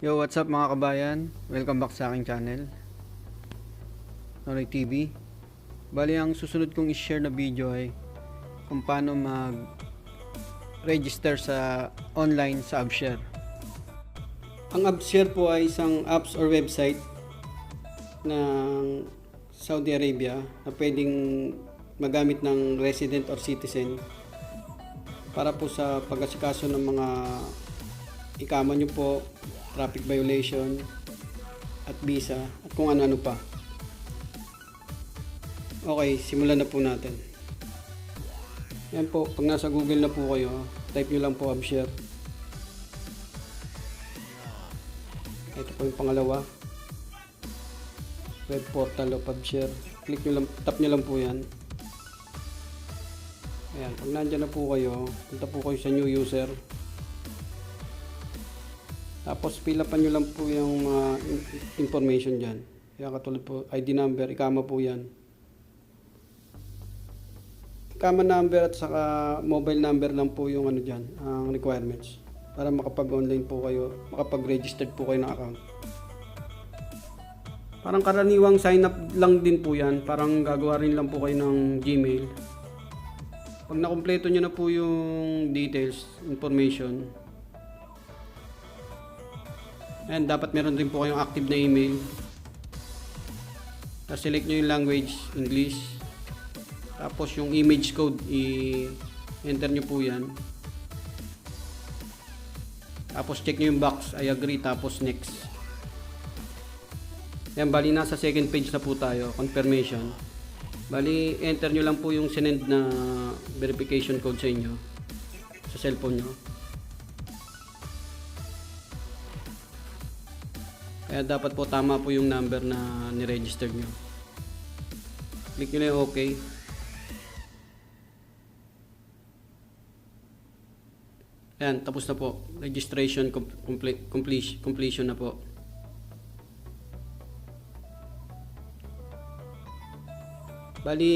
Yo, what's up mga kabayan? Welcome back sa aking channel. Nonoy TV. Bali, ang susunod kong i-share na video ay kung paano mag-register sa online sa AppShare. Ang AppShare po ay isang apps or website ng Saudi Arabia na pwedeng magamit ng resident or citizen para po sa pag-asikaso ng mga ikama nyo po, traffic violation, at visa, at kung ano-ano pa. Okay, simulan na po natin. Yan po, pag nasa Google na po kayo, type nyo lang po AppShare. Ito po yung pangalawa. Web portal of AppShare. Click nyo lang, tap nyo lang po yan. Ayan, pag nandyan na po kayo, punta po kayo sa new user. Tapos fill upan nyo lang po yung in- information dyan. Yan katulad po, ID number, ikama po yan. Ikama number at saka mobile number lang po yung ano dyan, ang requirements. Para makapag-online po kayo, makapag-registered po kayo ng account. Parang karaniwang sign up lang din po yan. Parang gagawa rin lang po kayo ng Gmail. Pag nakumpleto nyo na po yung details, information, and dapat meron din po kayong active na email. Tapos select nyo yung language, English. Tapos yung image code, i-enter nyo po yan. Tapos check nyo yung box, I agree, tapos next. Yan, bali nasa second page na po tayo, confirmation. Bali, enter nyo lang po yung sinend na verification code sa inyo sa cellphone nyo. Kaya dapat po tama po yung number na niregister nyo. Click nyo lang yung OK. Ayan, tapos na po. Registration com- complete, completion, completion na po. Bali,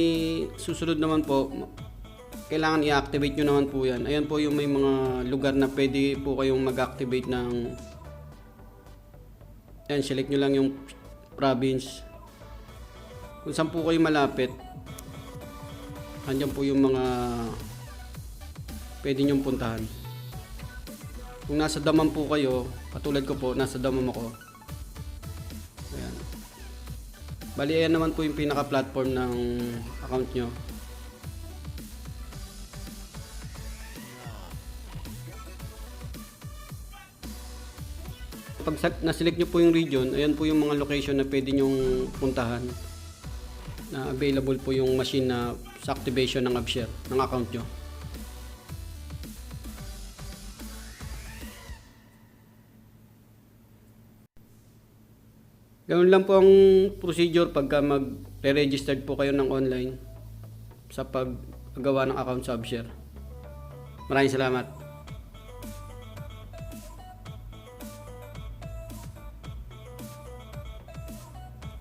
susunod naman po, kailangan i-activate nyo naman po yan. Ayan po yung may mga lugar na pwede po kayong mag-activate ng Ayan, select nyo lang yung province. Kung saan po kayo malapit, andyan po yung mga pwede nyong puntahan. Kung nasa Daman po kayo, katulad ko po, nasa Daman ako. Ayan. Bali, ayan naman po yung pinaka-platform ng account nyo. Pag na-select nyo po yung region, ayan po yung mga location na pwede nyong puntahan na available po yung machine na sa activation ng AppShare, ng account nyo. Ganun lang po ang procedure pagka mag-registered po kayo ng online sa paggawa ng account sa AppShare. Maraming salamat.